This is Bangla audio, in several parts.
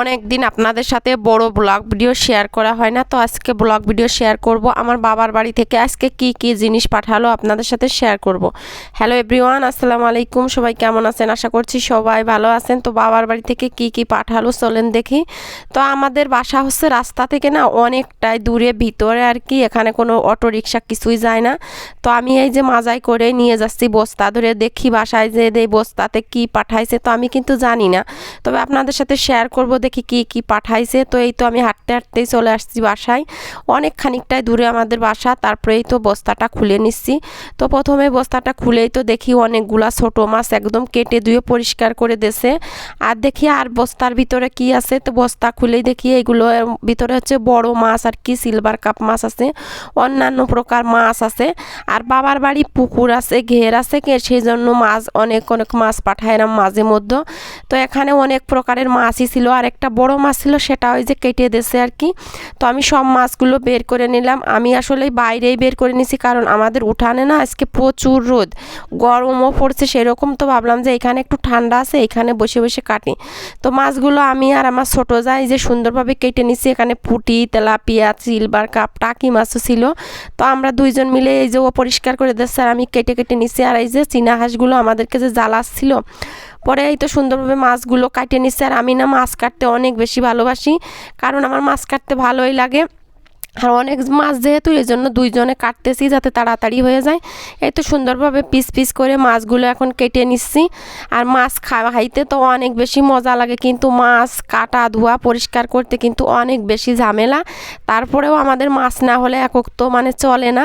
অনেক দিন আপনাদের সাথে বড় ব্লগ ভিডিও শেয়ার করা হয় না, তো আজকে ব্লগ ভিডিও শেয়ার করব। আমার বাবার বাড়ি থেকে আজকে কি কি জিনিস পাঠালো আপনাদের সাথে শেয়ার করব। হ্যালো এভরিওয়ান আসসালামু আলাইকুম, সবাই কেমন আছেন? আশা করছি সবাই ভালো আছেন। তো বাবার বাড়ি থেকে কি কি পাঠালো চলেন দেখি। তো আমাদের বাসা হচ্ছে রাস্তা থেকে না অনেকটাই দূরে, ভিতরে আর কি, এখানে কোনো অটো রিক্সা কিছুই যায় না। তো আমি এই যে মাজাই করে নিয়ে যাচ্ছি বস্তা ধরে, দেখি বাসায় যে এই বস্তাতে কি পাঠাইছে, তো আমি কিন্তু জানি না। তবে আপনাদের সাথে শেয়ার করব দেখি কি কি পাঠাইছে। তো এই তো আমি হাঁটতে হাঁটতেই চলে আসছি বাসায়। অনেক খানিকটাই দূরে আমাদের বাসা, তারপরেই তো বস্তাটা খুলে নিচ্ছি। তো প্রথমে বস্তাটা খুলেই তো দেখি অনেকগুলা ছোট মাছ একদম কেটে ধুয়ে পরিষ্কার করে দেছে আর দেখি আর বস্তার ভিতরে কি আছে। তো বস্তা খুলেই দেখি এইগুলো ভিতরে হচ্ছে বড় মাছ আর কি সিলভার কাপ মাছ আছে। অন্যান্য প্রকার মাছ আছে। আর বাবার বাড়ি পুকুর আছে, ঘের আছে সেই জন্য মাছ, অনেক অনেক মাছ পাঠায় না মাঝে মধ্যে। তো এখানে অনেক প্রকারের মাছই ছিল। আর একটা বড় মাছ ছিল, সেটা ওই যে কেটে দিয়েছে আর কি। তো আমি সব মাছগুলো বের করে নিলাম। আমি আসলে বাইরেই বের করে নিছি, কারণ আমাদের উঠানে না আজকে প্রচুর রোদ। গরমও পড়ছে, সেরকম তো ভাবলাম যে এখানে একটু ঠান্ডা আছে, এখানে বসে বসে কাটি। তো মাছগুলো আমি আর আমার ছোটো যাই যে সুন্দরভাবে কেটে নিছি, এখানে পুটি, তেলাপিয়া, সিলভার কাপ, টাকি মাছও ছিল। তো আমরা দুইজন মিলে এই যে ও পরিষ্কার করে দিচ্ছে, আর আমি কেটে কেটে নিছি। আর এই যে চীনা হাঁসগুলো আমাদেরকে যে জ্বালাচ্ছিল পরে এই তো সুন্দরভাবে মাছগুলো কাটিয়ে নিচ্ছে আর আমি না মাছ কাটতে অনেক বেশি ভালোবাসি, কারণ আমার মাছ কাটতে ভালোই লাগে। আর অনেক মাছ যেহেতু এই জন্য দুইজনে কাটতেছি যাতে তাড়াতাড়ি হয়ে যায়। এই তো সুন্দরভাবে পিস পিস করে মাছগুলো এখন কেটে নিচ্ছি। আর মাছ খাইতে তো অনেক বেশি মজা লাগে, কিন্তু মাছ কাটা ধোয়া পরিষ্কার করতে কিন্তু অনেক বেশি ঝামেলা। তারপরেও আমাদের মাছ না হলে একক তো মানে চলে না।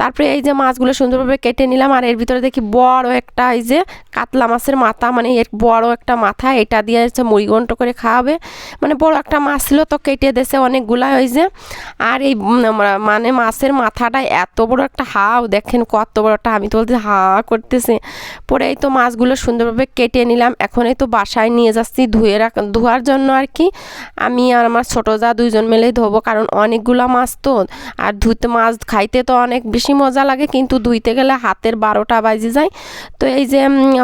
তারপরে এই যে মাছগুলো সুন্দরভাবে কেটে নিলাম, আর এর ভিতরে দেখি বড় একটা এই যে কাতলা মাছের মাথা মানে এর বড় একটা মাথা, এটা দিয়ে হচ্ছে মুড়িগন্ট করে খাওয়াবে। মানে বড় একটা মাছ ছিল তো কেটে দেশে অনেকগুলা হয়েছে। আর এই মানে মাছের মাথাটা এত বড় একটা হাও, দেখেন কত বড় একটা, আমি তো বলতে হা করতেছে। পরে এই তো মাছগুলো সুন্দরভাবে কেটে নিলাম। এখন এই তো বাসায় নিয়ে যাচ্ছি ধুয়ে রাখ, ধোয়ার জন্য আর কি। আমি আর আমার ছোটো যা দুইজন মিলেই ধোবো, কারণ অনেকগুলো মাছ তো। আর ধুতে, মাছ খাইতে তো অনেক বেশি মজা লাগে, কিন্তু ধুইতে গেলে হাতের বারোটা বাজে যায়। তো এই যে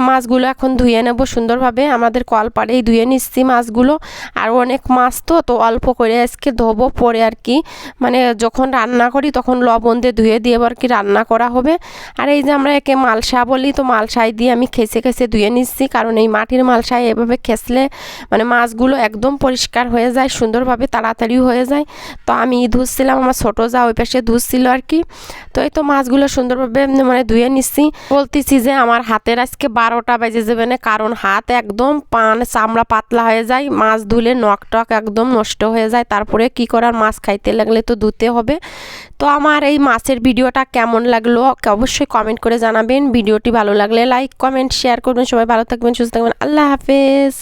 মাছগুলো এখন ধুয়ে নেব সুন্দরভাবে। আমাদের কল পাড়েই ধুয়ে নিচ্ছি মাছগুলো। আর অনেক মাছ তো তো অল্প করে আজকে ধোবো পরে আর কি। মানে যখন রান্না করি তখন লবণ দিয়ে ধুয়ে দিয়ে আর কি রান্না করা হবে। আর এই যে আমরা একে মালসা বলি, তো মালসাই দিয়ে আমি খেসে খেসে ধুয়ে নিচ্ছি। কারণ এই মাটির মালসায় এভাবে খেসলে মানে মাছগুলো একদম পরিষ্কার হয়ে যায়, সুন্দরভাবে তাড়াতাড়ি হয়ে যায়। তো আমি ধুচ্ছিলাম, আমার ছোটো যা ওই পাশে ধুচ্ছিল আর কি। তো এই তো মাছগুলো সুন্দরভাবে মানে ধুয়ে নিচ্ছি। বলতেছি যে আমার হাতের আজকে বারোটা বেজে যাবে না, কারণ হাত একদম পান চামড়া পাতলা হয়ে যায়, মাছ ধুলে নখ টক একদম নষ্ট হয়ে যায়, তারপরে কি করার, মাছ খাইতে লাগলে তো ধুতে হবে। তো আমার এই মাছের ভিডিওটা কেমন লাগল অবশ্যই কমেন্ট করে জানাবেন। ভিডিওটি ভালো লাগলে লাইক কমেন্ট শেয়ার করবেন। সবাই ভালো থাকবেন, সুস্থ থাকবেন। আল্লাহ হাফেজ।